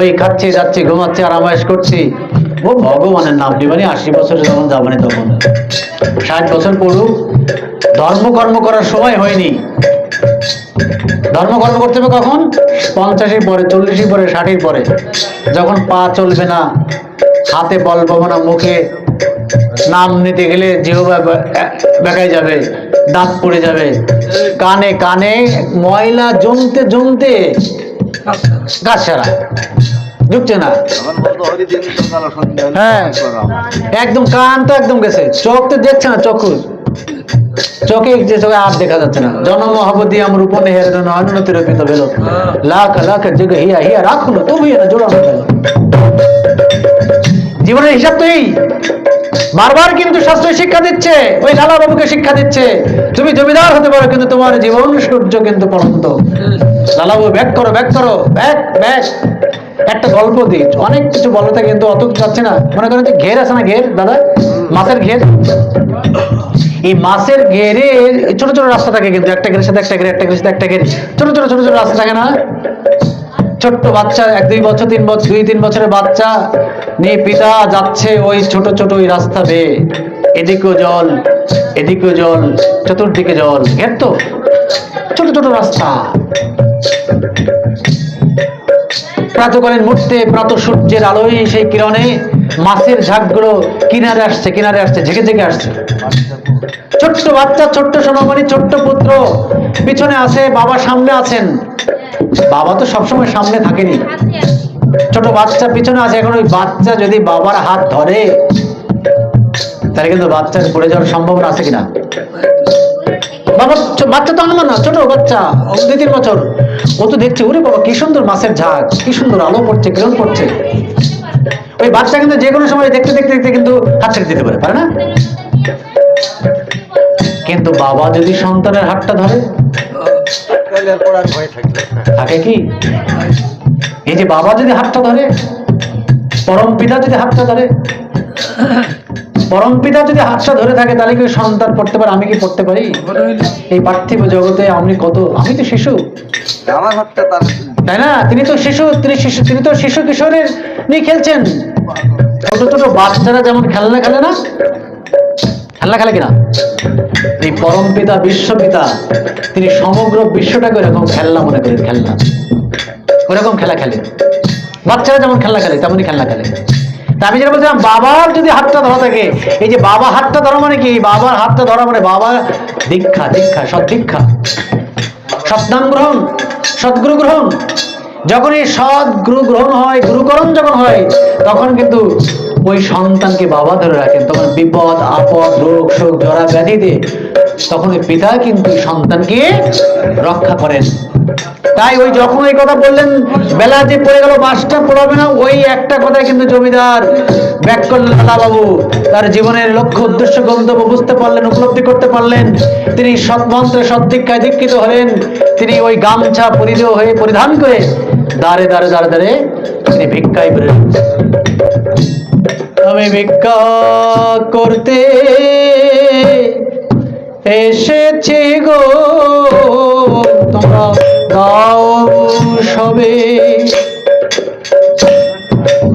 ওই খাচ্ছি, যাচ্ছি, ঘুমাচ্ছি, আরামায়েশ করছি। ও ভগবানের নাম নিবানি, আশি বছর যখন যাবানি তখন। ষাট বছর পড়ুক, ধর্মকর্ম করার সময় হয়নি। ধর্মকর্ম করতে হবে কখন? পঞ্চাশের পরে, চল্লিশের পরে, ষাটের পরে। যখন পা চলবে না, হাতে বল পাবো না, মুখে নাম নিতে গেলে জিহবা বেকায় যাবে, দাঁত পড়ে যাবে। কানে কানে ময়লা জমতে জমতে গাছ ছাড়া ঢুকছে না। হ্যাঁ। একদম কান তো একদম গেছে। চোখ তো দেখছে না চক্ষু। চোখে যে চোখে আর দেখা যাচ্ছে না। জনম মহাবতী আমার উপনে হেরে অনুন্নতি রপিত বেল লাখ লাখ যুগ হিয়া হিয়া রাখুন তো হিয়া না গেল। জীবনের হিসাব তো এই। বারবার কিন্তু শাস্ত্র শিক্ষা দিচ্ছে। ওই লালা বাবুকে শিক্ষা দিচ্ছে। তুমি জমিদার হতে পারো, কিন্তু তোমার জীবন সূর্য কিন্তু পরন্ত। লালা বাবু, ব্যাক করো ব্যাক করো, ব্যাক ব্যাক একটা গল্প দিই। অনেক কিছু বলতে কিন্তু অত যাচ্ছে না। মনে করেন যে ঘের আছে না ঘের, দাদা? মাছের ঘের? এই মাছের ঘেরে ছোট ছোট রাস্তা থাকে কিন্তু, একটা ঘেরের সাথে একটা ঘেরে, একটা ঘেরের সাথে একটা ঘেরে। ছোট ছোট ছোট ছোট রাস্তা থাকে না? ছোট্ট বাচ্চা, এক, দুই বছর, তিন বছর, দুই, তিন বছরের বাচ্চা নিয়ে পিতা যাচ্ছে ওই ছোট ছোট ওই রাস্তা বেয়ে এদিকেও জল এদিকেও জল, চতুর্দিকে জল, ঘের তো? ছোট ছোট রাস্তা। প্রাতকালীন মুহূর্তে প্রাত সূর্যের আলোয় সেই কিরণে মাছের ঝাঁকগুলো কিনারে আসছে কিনারে আসছে, ঝেঁকে ঝেঁকে আসছে। ছোট্ট বাচ্চা, ছোট্ট সোনামণি ছোট্ট পুত্র পিছনে আছে, বাবা সামনে আছেন। বাবা তো সবসময় সামনে থাকেনি। ছোট বাচ্চা পিছনে আছে, এখন ওই বাচ্চা যদি বাবার হাত ধরে, তাহলে কিন্তু বাচ্চার পড়ে যাওয়ার সম্ভাবনা আছে কিনা? বাবা বাচ্চা তো না, ছোট বাচ্চা দুই তিন বছর। ও তো দেখছে, ওরে বাবা, কি সুন্দর মাছের ঝাঁক, কি সুন্দর আলো পড়ছে কিরণ পড়ছে। ওই বাচ্চা কিন্তু যে কোনো সময় দেখতে দেখতে দেখতে কিন্তু হাত ছেড়ে দিতে পারে পারে না? কিন্তু বাবা যদি সন্তানের হাতটা ধরে তাহলে পড়ার ভয় থাকবে থাকে কি? এই যে বাবা যদি হাতটা ধরে পরম পিতা যদি হাতটা ধরে পরম পিতা যদি হাতটা ধরে থাকে তাহলে কি সন্তান পড়তে পারে? আমি কি পড়তে পারি? এই পার্থিব জগতে আমি কত? আমি তো শিশু। আমার হাতটা তার তাই না? তিনি তো শিশু তিনি শিশু তিনি তো শিশু কিশোরের নিয়ে খেলছেন। ছোট ছোট বাচ্চারা যেমন খেলনা খেলে না খেলনা খেলে কিনা? এই পরম পিতা, বিশ্ব পিতা, তিনি সমগ্র বিশ্বটাকে এরকম খেলনা মনে করেন, খেলনা। ওরকম খেলা খেলে? বাচ্চারা যেমন খেলনা খেলে, তেমনই খেলনা খেলে। আমি যেটা বলছিলাম, বাবার যদি হাতটা ধরা থাকে, এই যে বাবা হাতটা ধরা মানে কি? বাবার হাতটা ধরা মানে বাবা দীক্ষা দীক্ষা, সৎ দীক্ষা। সৎনাম গ্রহণ সদ্গুরু গ্রহণ। যখন এই সৎ গুরু গ্রহণ হয়, গুরুকরণ যখন হয়, তখন কিন্তু ওই সন্তানকে বাবা ধরে রাখেন। তখন বিপদ, আপদ, রোগ, শোক, জরা ব্যাধিতে তখন ওই পিতা কিন্তু সন্তানকে রক্ষা করেন। তাই ওই যখন এই কথা বললেন, বেলা যে পড়ে গেল মাসটা পড়াবে না, ওই একটা কথাই কিন্তু জমিদার ব্যাক করলেন লালা বাবু তার জীবনের লক্ষ্য, উদ্দেশ্য, গন্তব্য বুঝতে পারলেন, উপলব্ধি করতে পারলেন। তিনি সৎমন্ত্রে সদ্দীক্ষায় দীক্ষিত হলেন। তিনি ওই গামছা পরিধেয় হয়ে পরিধান করে দাঁড়ে দাঁড়ে দাঁড়ে দাঁড়ে তিনি ভিক্ষায় বেরোলেন। আমি ভিক্ষা করতে এসেছি গো। তোমরা দাও সবে।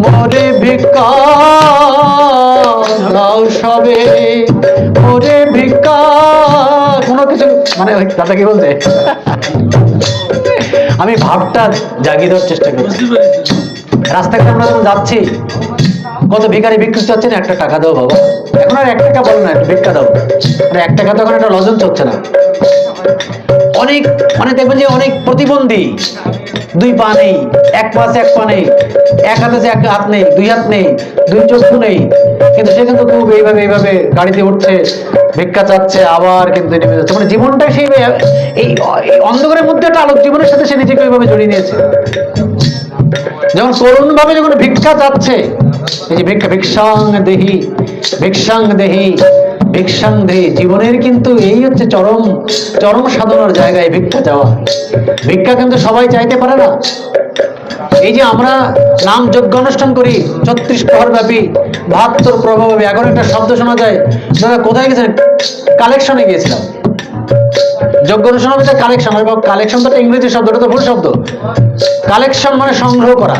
মরে ভিক্ষা দাও সবে। মরে ভিক্ষা। কোনো কিছু মানে দাদা কি বলছে? আমি ভাবটা জাগিয়ে দেওয়ার চেষ্টা করছি। রাস্তায় আমরা যখন যাচ্ছি কত ভিখারি ভিক্ষুক চাচ্ছেন একটা টাকা দাও বাবা। এখন আর এক টাকা বলো না, একটু ভিক্ষা দাও। মানে এক টাকা তো এখন একটা লজেন্স হচ্ছে না। অনেক মানে দেখবেন যে অনেক প্রতিবন্ধী, দুই পা নেই, এক পাশে এক পা নেই, এক হাতে এক হাত নেই, দুই হাত নেই, দুই চক্ষু নেই। কিন্তু সে কিন্তু খুব এইভাবে এইভাবে গাড়িতে উঠছে, ভিক্ষা চাচ্ছে, আবার কিন্তু নেমে যাচ্ছে মানে জীবনটাই সেই এই অন্ধকারের মধ্যে একটা আলোক জীবনের সাথে সে নিজেকে ওইভাবে জড়িয়ে নিয়েছে। যখন করুণ ভাবে যখন ভিক্ষা চাচ্ছে ভিক্ষা দেহি, ভিক্ষাং দেহি ভিক্ষাং দেহি, জীবনের কিন্তু এই হচ্ছে চরম চরম সাধনার জায়গায় ভিক্ষা চাওয়া ভিক্ষা কিন্তু সবাই চাইতে পারে না। এই যে আমরা নাম যজ্ঞ অনুষ্ঠান করি, ছত্রিশ প্রহর ব্যাপী, বাহাত্তর প্রভাবী এখন একটা শব্দ শোনা যায়। কোথায় গেছেন? কালেকশনে গিয়েছিলাম। যোগ্য অনুসরণ হচ্ছে কালেকশন এবং কালেকশন তো ইংরেজি শব্দ ওটা তো ভুল শব্দ। কালেকশন মানে সংগ্রহ করা।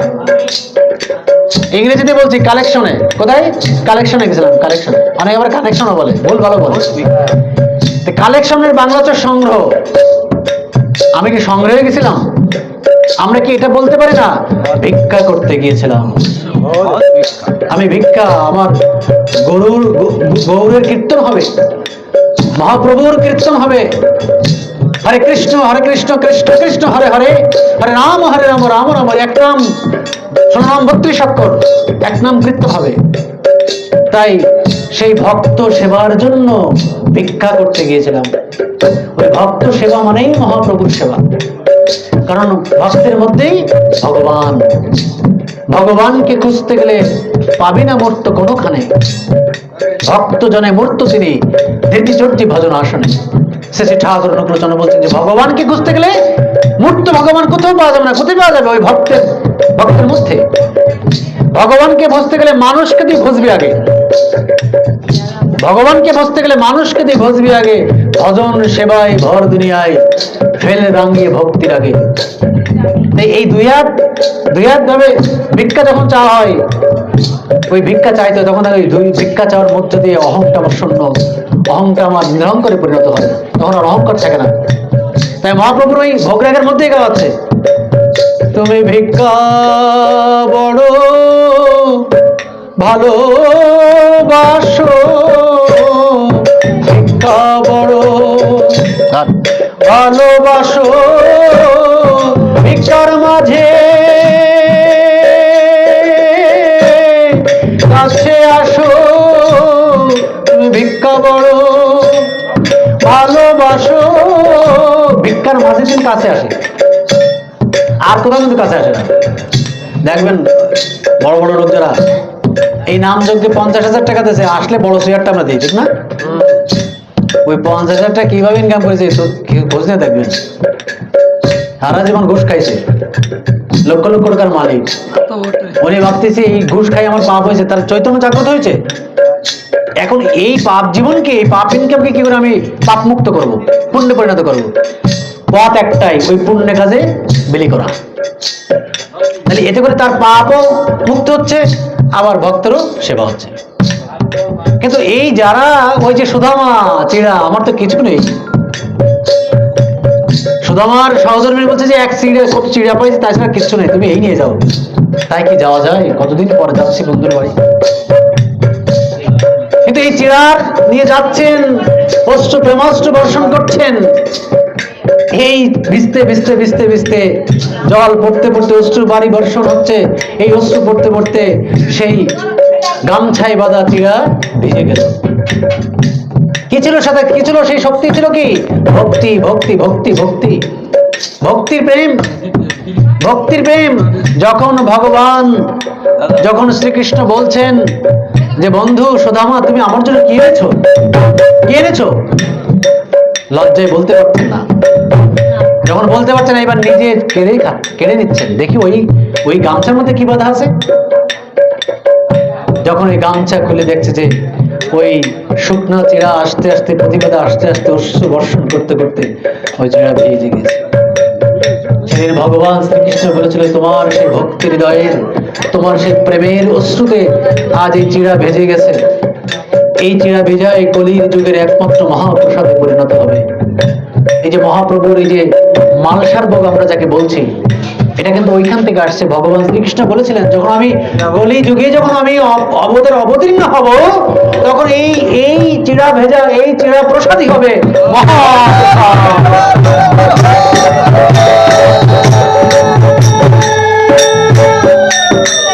ইংরেজিতে বলছি কালেকশনে কোথায়? কালেকশনে গেছিলাম কালেকশন অনেক আবার কানেকশনও বলে ভুল ভালো বলে। কালেকশনের বাংলা হচ্ছে সংগ্রহ। আমি কি সংগ্রহে গেছিলাম? আমরা কি এটা বলতে পারি না? ভিক্ষা করতে গিয়েছিলাম। আমি ভিক্ষা আমার গরুর গৌরের কীর্তন হবে। মহাপ্রভুর কীর্তন হবে। হরে কৃষ্ণ হরে কৃষ্ণ কৃষ্ণ কৃষ্ণ, হরে হরে। হরে রাম হরে রাম রাম রাম, হরে এক নাম। সোনাম ভক্তি স্বাক্ষর এক নাম কীর্তন হবে। তাই সেই ভক্ত সেবার জন্য ভিক্ষা করতে গিয়েছিলাম। ওই ভক্ত সেবা মানেই মহাপ্রভুর সেবা। কারণ ভক্তের মধ্যেই ভগবান। ভগবানকে খুঁজতে গেলে পাবি না মূর্ত কোনোখানে? ভক্ত জনে মূর্ত ধীতি চর্চি ভজন আসনে। শেষে ঠাকুর অনুগ্রচন বলছেন যে ভগবানকে খুঁজতে গেলে? মূর্ত ভগবান কোথাও পাওয়া যাবে না, কোথায় পাওয়া যাবে ওই ভক্তের ভক্তের মধ্যে ভগবানকে বুঝতে গেলে মানুষকে দিয়ে খুঁজবি আগে। ভগবানকে বুঝতে গেলে মানুষকে দিয়ে খুঁজবি আগে। ভজন সেবায় ভর দুনিয়ায় ফেলে রাঙ্গিয়ে ভক্তির আগে। এই দুই হাত দুই হাত ভাবে ভিক্ষা যখন চাওয়া হয়, ওই ভিক্ষা চাইতো তখন ওই দুই ভিক্ষা চাওয়ার মধ্য দিয়ে অহংটা আমার শূন্য, অহংটা আমার নিরহংকারে পরিণত হয়। তখন আর অহংকার থাকে না। তাই মহাপ্রভুর ওই ভোগরাগের মধ্যেই গাওয়াচ্ছে তুমি ভিক্ষা বড় ভালোবাসো ভিক্ষা বড় ভালোবাসো। ভিক্ষার মাঝে কাছে আসো, ভিক্ষা বড় ভালোবাসো। ভিক্ষার মাঝে দিন কাছে আসে, আর কোথাও কিন্তু কাছে আসে না, দেখবেন বড় বড় লোক যারা এই নাম যোগ্যে পঞ্চাশ হাজার টাকা দিয়েছে, আসলে বড় শেয়ারটা আমরা দিই, ঠিক না? ওই পঞ্চাশ হাজার টাকা কীভাবে ইনকাম করেছে খোঁজ নিয়ে দেখবেন সারা জীবন ঘুষ খাইছে। লক্ষ লক্ষ টাকার মালিক। উনি ভাবতেছে এই ঘুষ খাই আমার পাপ হয়েছে তার চৈতন্য জাগ্রত হয়েছে? এখন এই পাপ জীবনকে এই পাপ ইনকামকে কি করে আমি পাপ মুক্ত করব পুণ্যে পরিণত করব? পথ একটাই ওই পুণ্য কাজে বিলি করা। তাহলে এতে করে তার পাপও মুক্ত হচ্ছে আবার ভক্তেরও সেবা হচ্ছে। কিন্তু এই যারা ওই যে সুদামা, চিড়া, আমার তো কিছু নেই। সুদামার সহধর্মী বলছে যে এক চিড়া কত চিড়া পাইছে তাছাড়া কিচ্ছু নেই, তুমি এই নিয়ে যাও। তাই কি যাওয়া যায়? কতদিন পরে যাচ্ছি বন্ধুর বাড়ি? কিন্তু এই চিড়ার নিয়ে যাচ্ছেন অস্ত্র প্রেমাস্ত্র বর্ষণ করছেন। এই ভিজতে ভিজতে ভিজতে ভিজতে জল পড়তে পড়তে অশ্রু বাড়ি বর্ষণ হচ্ছে। এই অশ্রু পড়তে পড়তে সেই গামছাই বাঁধা চিড়া ভিজে গেল। কি ছিল সাথে? কি ছিল? সেই শক্তি ছিল কি? ভক্তি ভক্তি ভক্তি ভক্তি। ভক্তির প্রেম ভক্তির প্রেম। যখন ভগবান, যখন শ্রীকৃষ্ণ বলছেন যে, বন্ধু, সুদামা, তুমি আমার জন্য কি এনেছো? কি এনেছো? লজ্জায় বলতে পারছেন না। যখন বলতে পারছেন এবার নিজে কেড়ে কেড়ে নিচ্ছেন। দেখি ওই ওই গামছার মধ্যে কি বাধা আছে? যখন ওই গামছা খুলে দেখছে যে ওই শুকনো চিরা আস্তে আস্তে, প্রতিবাদে আস্তে আস্তে অশ্রু বর্ষণ করতে করতে ওই চিরা ভিজে গেছে। সেদিন ভগবান শ্রীকৃষ্ণ বলেছিল, তোমার সেই ভক্তি হৃদয়ের, তোমার সেই প্রেমের অশ্রুতে আজ এই চিড়া ভেজে গেছে। এই চিড়া ভেজা এই কলির যুগের একমাত্র মহাপ্রসাদে পরিণত হবে। এই যে মহাপ্রভুর এই যে মালসার ভোগ আমরা যাকে বলছি এটা কিন্তু ওইখান থেকে আসছে। ভগবান শ্রীকৃষ্ণ বলেছিলেন, যখন আমি কলি যুগে যখন আমি অব- অবতার অবতীর্ণ হব, তখন এই এই চিড়া ভেজা, এই চিড়া প্রসাদই হবে।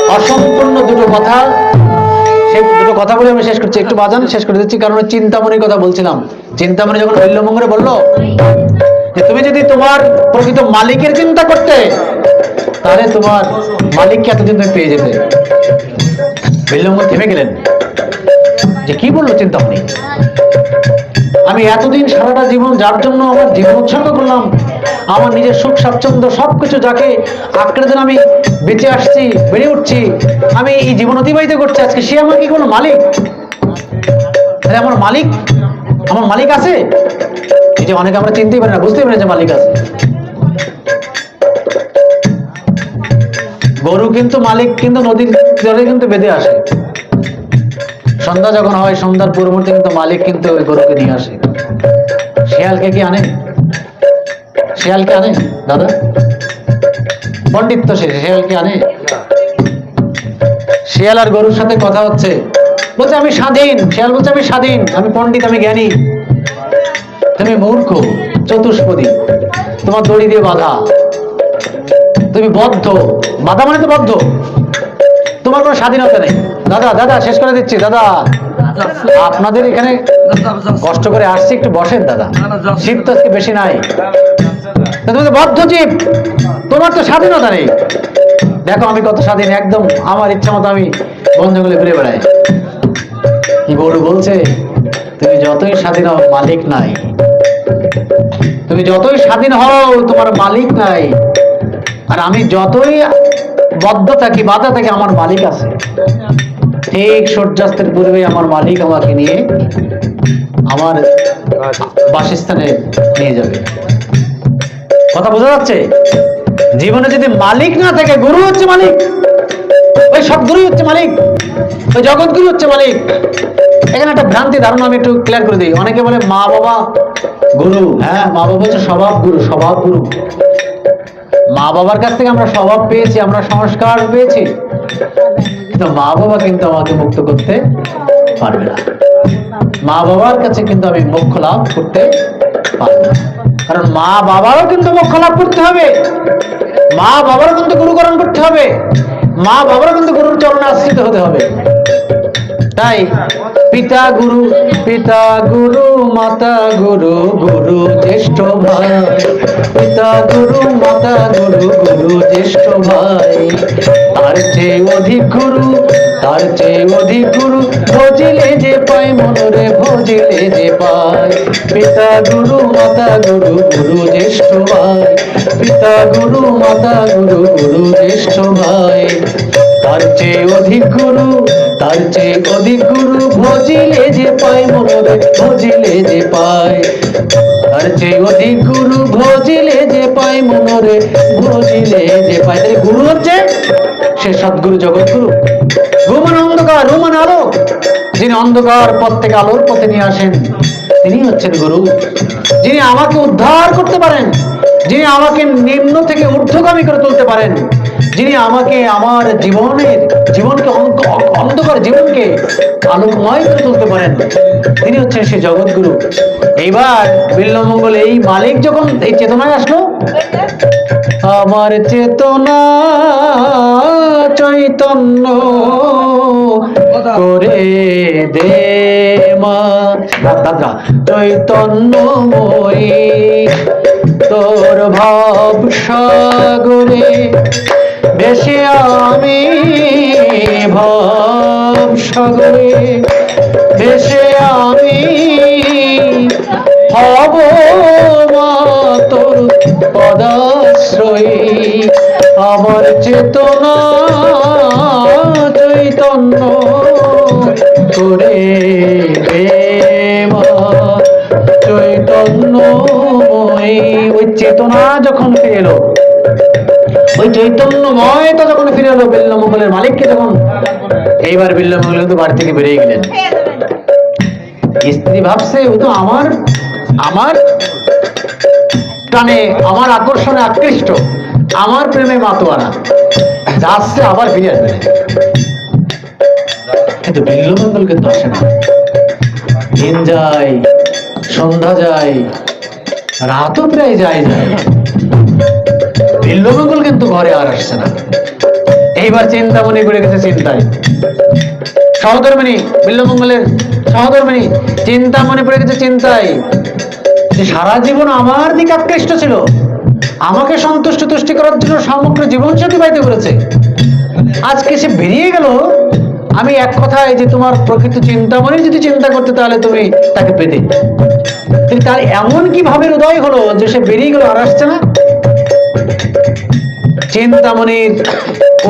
অসম্পূর্ণ দুটো কথা। সেই দুটো কথা বলে আমি শেষ করছি। একটু বাজান, শেষ করে দিচ্ছি, কারণ চিন্তামণির কথা বলছিলাম। চিন্তামণি যখন বলল যে তুমি যদি তোমার প্রকৃত মালিকের চিন্তা করতে, তাহলে তোমার মালিককে এতদিন তুমি পেয়ে যেতে। বিল্লমঙ্গল থেমে গেলেন। যে কি বলল চিন্তা চিন্তামণি আমি এতদিন সারাটা জীবন যার জন্য আমার জীবন উৎসর্গ করলাম, আমার নিজের সুখ, স্বাচ্ছন্দ্য, সবকিছু যাকে আঁকড়ে দিন আমি বেঁচে আসছি, বেড়ে উঠছি, আমি এই জীবন অতিবাহিত করছি, আজকে সে আমার কি কোনো মালিক? তাহলে আমার মালিক? আমার মালিক আছে? যে অনেকে আমরা চিনতেই পারি না, বুঝতেই পারি যে মালিক আছে। গরু কিন্তু মালিক, কিন্তু নদীর জলে কিন্তু বেঁধে আসে। সন্ধ্যা যখন হয়, সন্ধ্যার পূর্ববর্তী কিন্তু মালিক কিন্তু ওই গরুকে নিয়ে আসে। শিয়ালকে কি আনে শিয়ালকে আনে দাদা? পণ্ডিত তো সে, শিয়ালকে আনে? শিয়াল আর গরুর সাথে কথা হচ্ছে। বলছে, আমি স্বাধীন। শিয়াল বলছে, আমি স্বাধীন। আমি পণ্ডিত, আমি জ্ঞানী। তুমি মূর্খ, চতুষ্পদী। তোমার দড়ি দিয়ে বাধা। তুমি বদ্ধ। বাধা মানে তো বদ্ধ। তোমার কোনো স্বাধীনতা নেই। দাদা দাদা, শেষ করে দিচ্ছি, দাদা। আপনাদের এখানে কষ্ট করে আসছি, একটু বসেন, দাদা। শীত তো আজকে বেশি নাই। তুমি তো বদ্ধ জীব। তোমার তো স্বাধীনতা নেই। দেখো, আমি কত স্বাধীন, একদম আমার ইচ্ছা মতো আমি বন জঙ্গলে ঘুরে বেড়াই। গরু বলছে? তুমি যতই স্বাধীন মালিক নাই। তুমি যতই স্বাধীন হও, তোমার মালিক নাই। আর আমি যতই বদ্ধ থাকি, বাধা থাকি, আমার মালিক আছে। ঠিক সূর্যাস্তের পূর্বে আমার মালিক আমাকে নিয়ে আমার বাসস্থানে নিয়ে যাবে। কথা বোঝা যাচ্ছে? জীবনে যদি মালিক না থাকে, গুরু হচ্ছে মালিক। ওই সব গুরুই হচ্ছে মালিক। ওই জগৎ গুরু হচ্ছে মালিক। এখানে একটা ভ্রান্তি ধারণা আমি একটু ক্লিয়ার করে দিই। অনেকে বলে মা বাবা গুরু। হ্যাঁ মা বাবা হচ্ছে স্বভাব গুরু স্বভাব গুরু। মা বাবার কাছ থেকে আমরা স্বভাব পেয়েছি, আমরা সংস্কার পেয়েছি। কিন্তু মা বাবা কিন্তু আমাকে মুক্ত করতে পারবে না। মা বাবার কাছে কিন্তু আমি মোক্ষ লাভ করতে পারব না। কারণ মা বাবারও কিন্তু মোক্ষ লাভ করতে হবে। মা বাবারও কিন্তু গুরুকরণ করতে হবে। মা বাবারও কিন্তু গুরুর চরণে আশ্রিত হতে হবে। তাই পিতা গুরু পিতা গুরু, মাতা গুরু গুরু জ্যেষ্ঠ ভাই। পিতা গুরু, মাতা গুরু গুরু জ্যেষ্ঠ ভাই। তার চেয়ে অধিক গুরু, তার চেয়ে অধিক গুরু, ভজিলে যে পায়, মনরে ভজিলে যে পায়। পিতা গুরু, মাতা গুরু গুরু জ্যেষ্ঠ ভাই। পিতা গুরু, মাতা গুরু গুরু জ্যেষ্ঠ ভাই। তার চেয়ে অধিক গুরু, তার চেয়ে অধিক গুরু ভজিলে যে পায় ভজিলে যে পায়। তার চেয়ে অধিক গুরু ভজিলে যে পায় ভজিলে যে পায়। তাহলে গুরু হচ্ছে সে সদ্গুরু জগৎগুরু। অন্ধকার, রুমান আলো। যিনি অন্ধকার পথ থেকে আলোর পথে নিয়ে আসেন, তিনি হচ্ছেন গুরু। যিনি আমাকে উদ্ধার করতে পারেন, যিনি আমাকে নিম্ন থেকে ঊর্ধ্বগামী করে তুলতে পারেন যিনি আমাকে আমার জীবনের জীবনকে অন্ধকার জীবনকে আলোকময় করে তুলতে পারেন, তিনি হচ্ছেন সেই জগৎগুরু। এইবার বিল্লমঙ্গল এই মালিক যখন এই চেতনায় আসলো, আমার চেতনা চৈতন্য করে দে মা। দাদা চৈতন্যময়ী তোর ভাব সাগরে বেশে আমি ভাব সাগরে, বেশে আমি হব মা তোর পদাশ্রয়ী। আমার চেতনা চৈতন্য করে চৈতন্যময়ী, ওই চেতনা যখন এলো ওই চৈতন্যময় তো যখন ফিরে এলো বিল্লমঙ্গলের মালিককে তখন এইবার বিল্লা বিল্লমঙ্গল কিন্তু বাড়ি থেকে বেরিয়ে গেলেন। স্ত্রী ভাবছে, ও তো আমার আমার টানে, আমার আকর্ষণে আকৃষ্ট, আমার প্রেমে মাতোয়ারা। যাচ্ছে আবার ফিরে আসবে। কিন্তু বিল্লমঙ্গল কিন্তু আসে না। দিন যায়, সন্ধ্যা যায়, রাতও প্রায় যায় যায় বিল্লমঙ্গল কিন্তু ঘরে আর আসছে না। এইবার চিন্তা মনে করে গেছে চিন্তায়। সহধর্মিনী বিল্লমঙ্গলের সহধর্মিনী, চিন্তা মনে পড়ে গেছে চিন্তায় যে সারা জীবন আমার দিকে আকৃষ্ট ছিল। আমাকে সন্তুষ্ট তুষ্টি করার জন্য সমগ্র জীবন সে অতিবাহিত করেছে আজকে সে বেরিয়ে গেল। আমি এক কথায় যে তোমার প্রকৃত চিন্তা মনে যদি চিন্তা করতে তাহলে তুমি তাকে পেতে। তার এমন কি ভাবের উদয় হলো যে সে বেরিয়ে গেল আর আসছে না? চিন্তামণির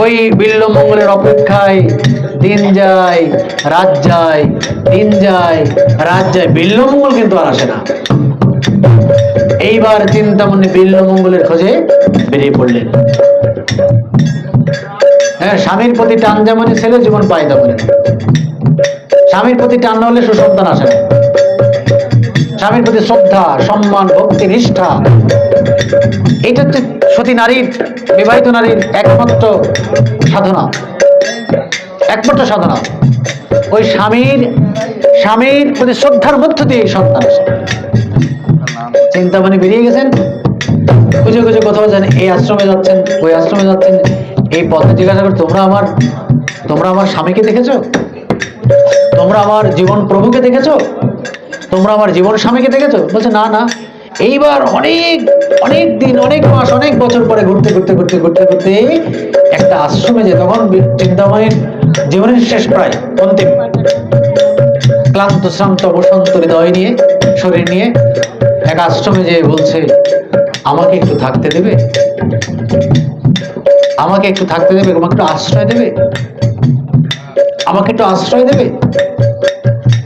ওই বিল্লমঙ্গলের অপেক্ষায় দিন যায়, রাত যায়, দিন যায়, রাত যায়। বিল্লমঙ্গল কিন্তু আর আসে না। এইবার চিন্তামণি বিল্লমঙ্গলের খোঁজে বেরিয়ে পড়লেন। হ্যাঁ স্বামীর প্রতি টান যেমন ছেলে জীবন পাই তেমনই স্বামীর প্রতি টান না হলে সুসন্তান আসে না। স্বামীর প্রতি শ্রদ্ধা, সম্মান, ভক্তি, নিষ্ঠা। এটা হচ্ছে সতী নারীর, বিবাহিত নারীর একমাত্র সাধনা। একমাত্র সাধনা। ওই স্বামীর স্বামীর প্রতি শ্রদ্ধার মধ্য দিয়ে এই সন্তান আসে। চিন্তামণি বেরিয়ে গেছেন। খুঁজে খুঁজে কোথাও যান এই আশ্রমে যাচ্ছেন, ওই আশ্রমে যাচ্ছেন, এই পথে জিজ্ঞাসা করে তোমরা আমার তোমরা আমার স্বামীকে দেখেছ? তোমরা আমার জীবন প্রভুকে দেখেছ? তোমরা আমার জীবন স্বামীকে দেখেছ? বলছে, না না। এইবার অনেক অনেক দিন, অনেক মাস, অনেক বছর পরে ঘুরতে ঘুরতে ঘুরতে ঘুরতে ঘুরতে একটা আশ্রমে যে তখন চিন্তামণির জীবনের শেষ প্রায়, অন্তিম। ক্লান্ত, শ্রান্ত, বসন্ত, হৃদয় নিয়ে, শরীর নিয়ে এক আশ্রমে যে বলছে, আমাকে একটু থাকতে দেবে? আমাকে একটু থাকতে দেবে? আমাকে একটু আশ্রয় দেবে? আমাকে একটু আশ্রয় দেবে?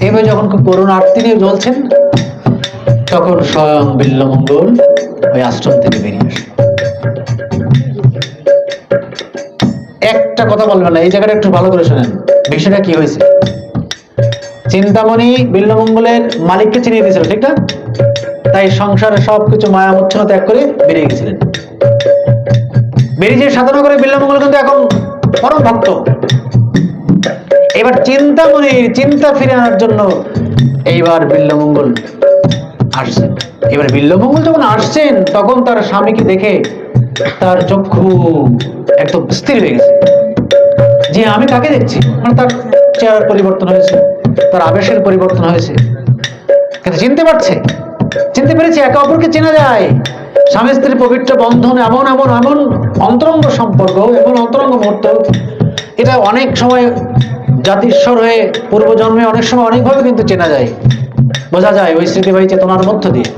এবার যখন খুব করুণ আরতি নিয়ে জ্বলছেন, তখন স্বয়ং বিল্লমঙ্গল ওই আশ্রম থেকে বেরিয়ে আসে একটা কথা বলবেন না, এই জায়গাটা একটু ভালো করে শোনেন, বিষয়টা কি হয়েছে? চিন্তামণি বিল্লমঙ্গলের মালিককে চিনিয়ে দিয়েছিল, ঠিক না? তাই সংসারে সবকিছু মায়া মচ্ছন্ন ত্যাগ করে বেরিয়ে গেছিলেন। বেরিয়ে সাধনা করে বিল্লমঙ্গল কিন্তু এখন পরম ভক্ত। এবার চিন্তা চিন্তামণির চিন্তা ফিরে আনার জন্য এইবার বিল্লমঙ্গল আসছেন এবার বিল্লমঙ্গল যখন আসছেন, তখন তার স্বামীকে দেখে তার চক্ষু একদম স্থির হয়ে গেছে। যে আমি কাকে দেখছি মানে তার চেহারার পরিবর্তন হয়েছে, তার আবেশের পরিবর্তন হয়েছে। কিন্তু চিনতে পারছে, চিনতে পেরেছে একে অপরকে চেনা যায়। স্বামী স্ত্রীর পবিত্র বন্ধন এমন এমন এমন অন্তরঙ্গ সম্পর্ক, এমন অন্তরঙ্গ মুহূর্ত, এটা অনেক সময় জাতিস্বর হয়ে পূর্বজন্মে অনেক সময় অনেকভাবে কিন্তু চেনা যায়। বোঝা যায় ওই স্মৃতিবাহী চেতনার মধ্য দিয়ে।